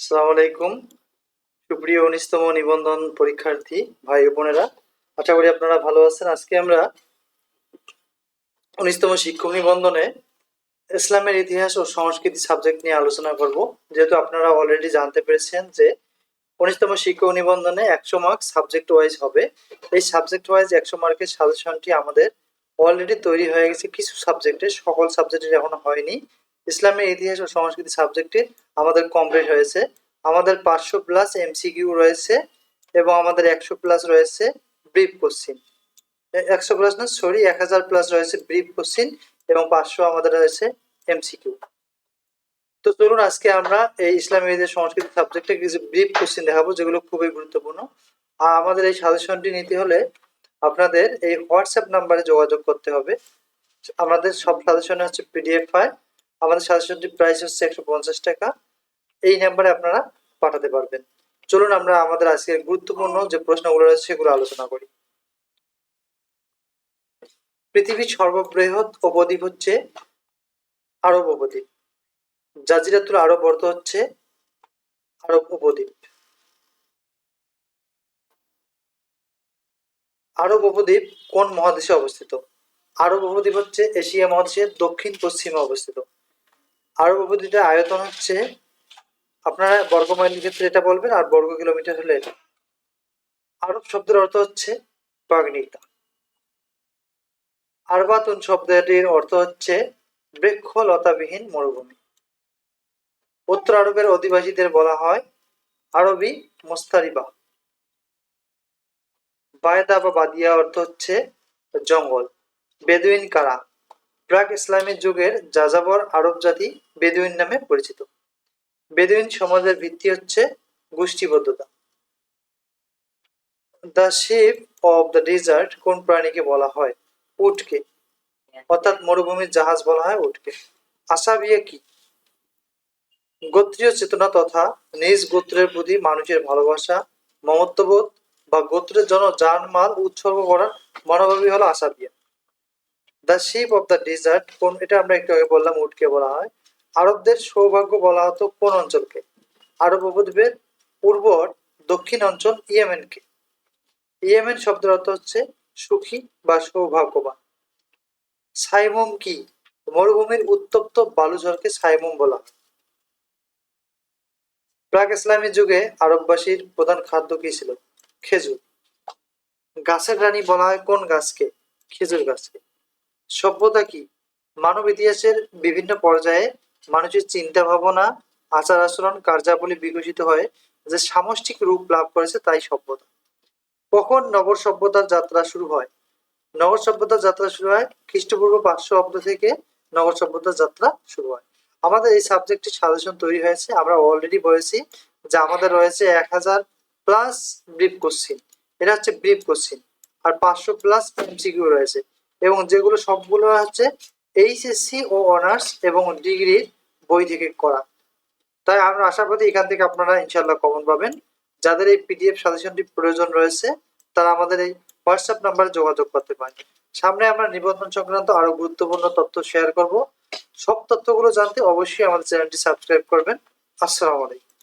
আসসালামু আলাইকুম। সুপ্রিয় উনিশতম নিবন্ধন পরীক্ষার্থী ভাই বোনেরা, আশা করি আপনারা ভালো আছেন। আজকে আমরা উনিশতম শিক্ষক নিবন্ধনে ইসলামের ইতিহাস ও সংস্কৃতি সাবজেক্ট নিয়ে আলোচনা করব। যেহেতু আপনারা অলরেডি জানতে পেরেছেন যে উনিশতম শিক্ষক নিবন্ধনে একশো মার্ক সাবজেক্ট ওয়াইজ হবে। এই সাবজেক্ট ওয়াইজ একশো মার্কের সাজেশনটি আমাদের অলরেডি তৈরি হয়ে গেছে। কিছু সাবজেক্টে সকল সাবজেক্টের এখনও হয়নি। ইসলামের ইতিহাস ও সংস্কৃতি সাবজেক্টে আমাদের কমপ্লিট হয়েছে। আমাদের পাঁচশো প্লাস এমসিকিউ রয়েছে এবং আমাদের একশো প্লাস রয়েছে ব্রিফ কোশ্চিন একশো প্লাস না সরি এক হাজার প্লাস রয়েছে ব্রিফ কোশ্চিন এবং পাঁচশো আমাদের রয়েছে এমসিকিউ তো চলুন আজকে আমরা এই ইসলামী সংস্কৃতি সাবজেক্টে কিছু ব্রিফ কোশ্চিন দেখাবো, যেগুলো খুবই গুরুত্বপূর্ণ। আর আমাদের এই সাজেশনটি নিতে হলে আপনাদের এই হোয়াটসঅ্যাপ নাম্বারে যোগাযোগ করতে হবে। আমাদের সব সাজেশনে হচ্ছে পিডিএফ ফাইল আমাদের সাজেশনটির প্রাইস হচ্ছে একশো পঞ্চাশ টাকা। এই নাম্বারে আপনারা পাঠাতে পারবেন। চলুন আমরা আমাদের আজকের গুরুত্বপূর্ণ যে প্রশ্নগুলো রয়েছে সেগুলো আলোচনা করি। পৃথিবীর সর্ববৃহৎ উপদ্বীপ হচ্ছে আরব উপদ্বীপ। জাজিরাতুল আরব অর্থ হচ্ছে আরব উপদ্বীপ। আরব উপদ্বীপ কোন মহাদেশে অবস্থিত? আরব উপদ্বীপ হচ্ছে এশিয়া মহাদেশের দক্ষিণ পশ্চিমে অবস্থিত। আরব উপদ্বীপের আয়তন হচ্ছে আপনারা বর্গ মাইলের ক্ষেত্রে এটা বলবেন আর বর্গ কিলোমিটার হলে আরব শব্দের অর্থ হচ্ছে বাগ্নিতা। আরবাতুন শব্দটির অর্থ হচ্ছে বৃক্ষ লতাবিহীন মরুভূমি। উত্তর আরবের অধিবাসীদের বলা হয় আরবি মোস্তারিবা। বায়দা বা বাদিয়া অর্থ হচ্ছে জঙ্গল, বেদুইন কারা। প্রাক ইসলামিক যুগের যাযাবর আরব জাতি বেদুইন নামে পরিচিত। বেদুইন সমাজের ভিত্তি হচ্ছে গোষ্ঠীবদ্ধতা। The ship of the desert কোন প্রাণীকে বলা হয়? উটকে। অর্থাৎ মরুভূমির জাহাজ বলা হয় উটকে। আশাবিয়া কি? গোত্রীয় চেতনা তথা নিজ গোত্রের প্রতি মানুষের ভালোবাসা, মমত্ববোধ বা গোত্রের জন্য জানমাল উৎসর্গ করার মনোভাবই হলো আশাবিয়া the ship of the desert কোন এটা আমরা একটু আগে বললাম, উটকে বলা হয়। আরবদের সৌভাগ্য বলা হতো কোন অঞ্চলকে? আরব উপদ্বীপের উর্বর দক্ষিণ অঞ্চল ইয়েমেনকে। ইয়েমেন শব্দের অর্থ হচ্ছে সুখী বা সৌভাগ্যবান। সাইমুম কি? মরুভূমির উত্তপ্ত বালুঝড়কে সাইমুম বলা হয়। প্রাক ইসলামী যুগে আরববাসীর প্রধান খাদ্য কি ছিল? খেজুর। গাছের রানী বলা হয় কোন গাছকে? খেজুর গাছকে। সভ্যতা কি? মানব ইতিহাসের বিভিন্ন পর্যায়ে মানুষের চিন্তা ভাবনা আচার আচরণ, কার্যাবলী বিকশিত হয়ে যে সামষ্টিক রূপ লাভ করেছে তাই সভ্যতা। কখন নগর সভ্যতার যাত্রা শুরু হয়? নগর সভ্যতার যাত্রা শুরু হয় খ্রিস্টপূর্ব পাঁচশো অব্দ থেকে নগর সভ্যতার যাত্রা শুরু হয়। আমাদের এই সাবজেক্টটি সাজেশন তৈরি হয়েছে, আমরা অলরেডি বলেছি যে আমাদের রয়েছে এক হাজার প্লাস ব্রিফ কোশ্চিন এটা হচ্ছে ব্রিফ কোশ্চিন আর পাঁচশো প্লাস এমসিকিউ রয়েছে। এবং যেগুলো সবগুলো হচ্ছে এইচএসসি ও অনার্স এবং ডিগ্রির বই থেকে করা। তাই আমরা আশা করি এখান থেকে আপনারা ইনশাল্লাহ কমন পাবেন। যাদের এই পিডিএফ সাজেশনটি প্রয়োজন রয়েছে, তারা আমাদের এই হোয়াটসঅ্যাপ নাম্বারে যোগাযোগ করতে পারেন। সামনে আমরা নিবন্ধন সংক্রান্ত আরও গুরুত্বপূর্ণ তথ্য শেয়ার করব। সব তথ্যগুলো জানতে অবশ্যই আমাদের চ্যানেলটি সাবস্ক্রাইব করবেন। আসসালামু আলাইকুম।